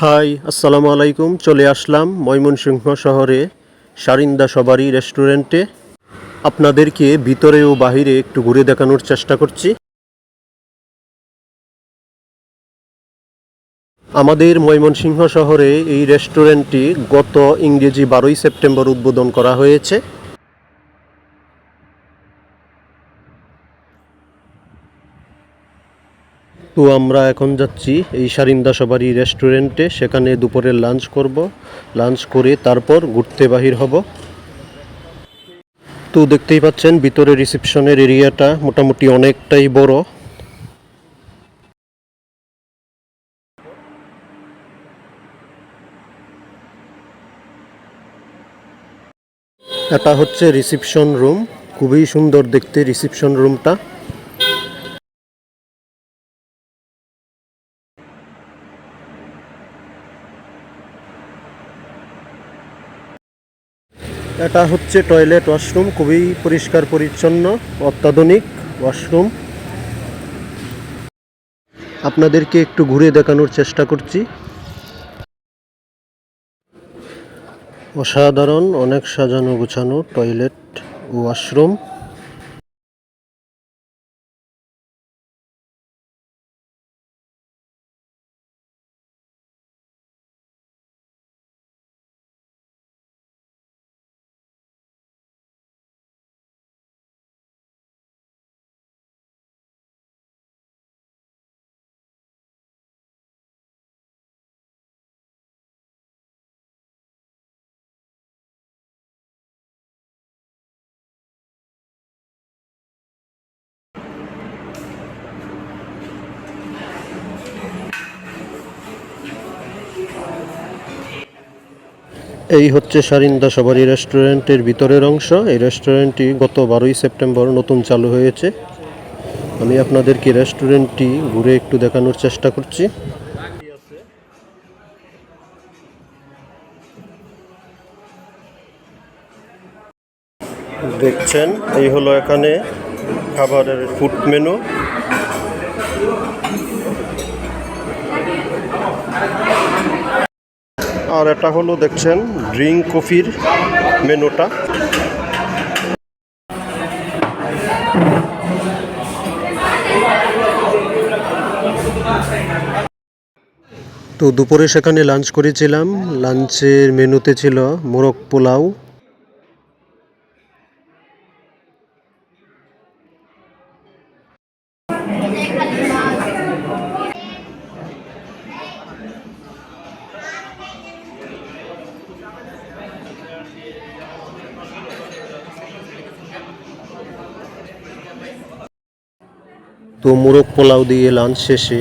High, আসসালামু আলাইকুম। চলে আসলাম ময়মনসিংহ শহরে সারিন্দা সবারই রেস্টুরেন্টে। আপনাদেরকে ভিতরে ও বাহিরে একটু ঘুরে দেখানোর চেষ্টা করছি। আমাদের ময়মনসিংহ শহরে এই রেস্টুরেন্টটি গত ইংরেজি বারোই সেপ্টেম্বর উদ্বোধন করা হয়েছে। তো আমরা এখন যাচ্ছি এই সারিন্দা সবারই রেস্টুরেন্টে। সেখানে দুপুরে লাঞ্চ করব। লাঞ্চ করে তারপর ঘুরতে বাহির হব। তো দেখতেই পাচ্ছেন, ভিতরে রিসেপশনের এরিয়াটা মোটামুটি অনেকটাই বড়। এটা হচ্ছে রিসেপশন রুম। খুবই সুন্দর দেখতে রিসেপশন রুমটা। এটা হচ্ছে টয়লেট ওয়াশরুম, খুবই পরিষ্কার পরিচ্ছন্ন, অত্যাধুনিক ওয়াশরুম। আপনাদেরকে একটু ঘুরে দেখানোর চেষ্টা করছি। অসাধারণ, অনেক সাজানো গোছানো টয়লেট ওয়াশরুম। এই হচ্ছে সারিন্দা সবারই রেস্টুরেন্টের ভিতরের অংশ। এই রেস্টুরেন্টটি গত বারোই সেপ্টেম্বর নতুন চালু হয়েছে। আমি আপনাদেরকে রেস্টুরেন্টটি ঘুরে একটু দেখানোর চেষ্টা করছি। দেখছেন, এই হলো এখানে খাবারের ফুড মেনু আর এটা হলো দেখছেন ড্রিঙ্ক কফির মেনুটা। তো দুপুরে সেখানে লাঞ্চ করেছিলাম। লাঞ্চের মেনুতে ছিল মোরগ পোলাও। তো মোরগ পোলাও দিয়ে লাঞ্চ শেষে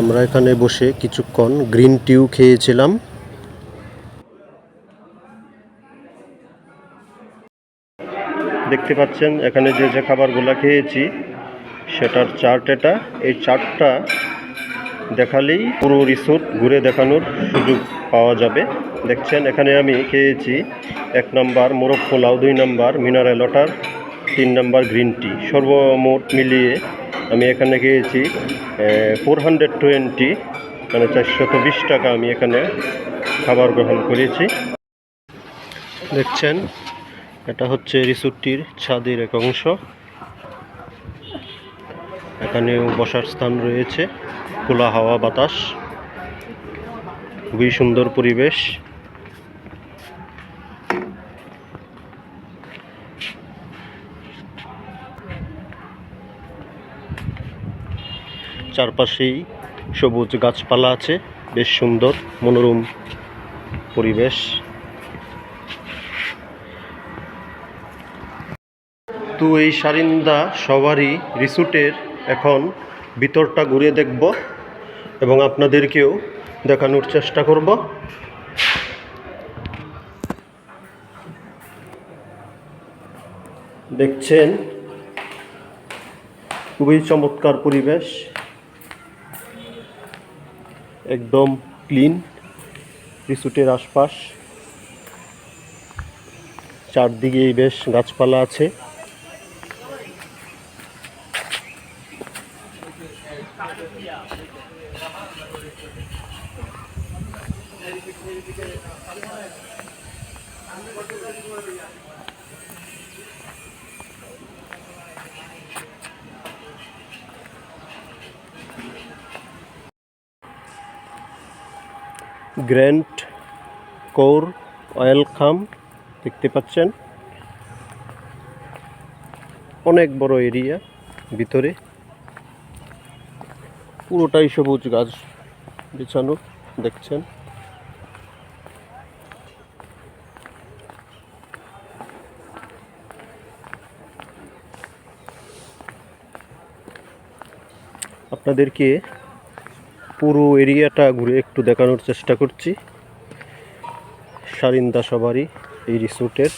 আমরা এখানে বসে কিছুক্ষণ গ্রিন টিও খেয়েছিলাম। দেখতে পাচ্ছেন, এখানে যে যে খাবারগুলো খেয়েছি, সেটার চার্ট এটা। এই চার্টটা দেখালেই পুরো রিসোর্ট ঘুরে দেখানোর সুযোগ পাওয়া যাবে। দেখছেন, এখানে আমি খেয়েছি এক নাম্বার মোরগ পোলাও, দুই নাম্বার মিনারেল ওয়াটার তিন নাম্বার গ্রিন টি সর্বমোট মিলিয়ে আমি এখানে গিয়েছি ফোর হান্ড্রেড টোয়েন্টি মানে চারশত বিশ টাকা আমি এখানে খাবার গ্রহণ করেছি। দেখছেন, এটা হচ্ছে রিসোর্টটির ছাদের এক অংশ। এখানেও বসার স্থান রয়েছে, খোলা হাওয়া বাতাস, খুবই সুন্দর পরিবেশ। চারপাশেই সবুজ গাছপালা আছে, বেশ সুন্দর, মনোরম পরিবেশ। তো এই সারিন্দা সবারই রিসোর্টের এখন ভিতরটা ঘুরে দেখব এবং আপনাদেরকেও দেখানোর চেষ্টা করব। দেখছেন, খুবই চমৎকার পরিবেশ। একদম ক্লিন রিসুটের আশপাশ। চারদিকেই বেশ গাছপালা আছে। গ্র্যান্ড কোর অয়েল খাম, দেখতে পাচ্ছেন? অনেক বড় এরিয়া ভিতরে। পুরোটাই সবুজ গাছ বিছানো, দেখছেন? আপনাদেরকে পুরো এরিয়াটা ঘুরে একটু দেখানোর চেষ্টা করছি। সারিন্দা সবারই এই রিসোর্টের।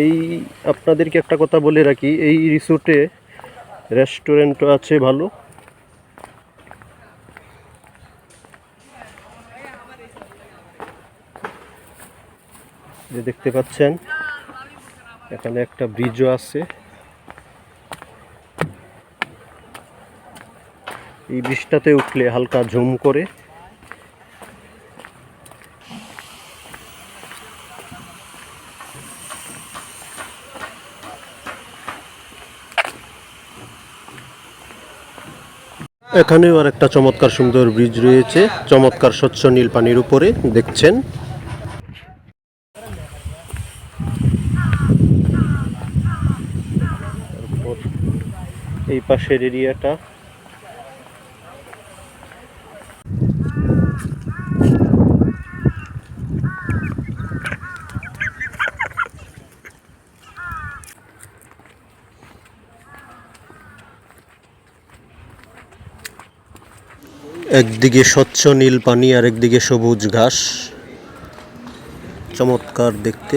এই আপনাদেরকে একটা কথা বলে রাখি, এই রিসোর্টে রেস্টুরেন্টও আছে ভালো। যে দেখতে পাচ্ছেন, এখানে একটা ব্রিজও আছে। এই ব্রিজটাতে উঠলে হালকা ঝুম করে। এখানেও আর একটা চমৎকার সুন্দর ব্রিজ রয়েছে। চমৎকার স্বচ্ছ নীল পানির উপরে, দেখছেন? এই পাশের এরিয়াটা। একদিকে স্বচ্ছ নীল পানি আর একদিকে সবুজ ঘাস। চমৎকার দেখতে।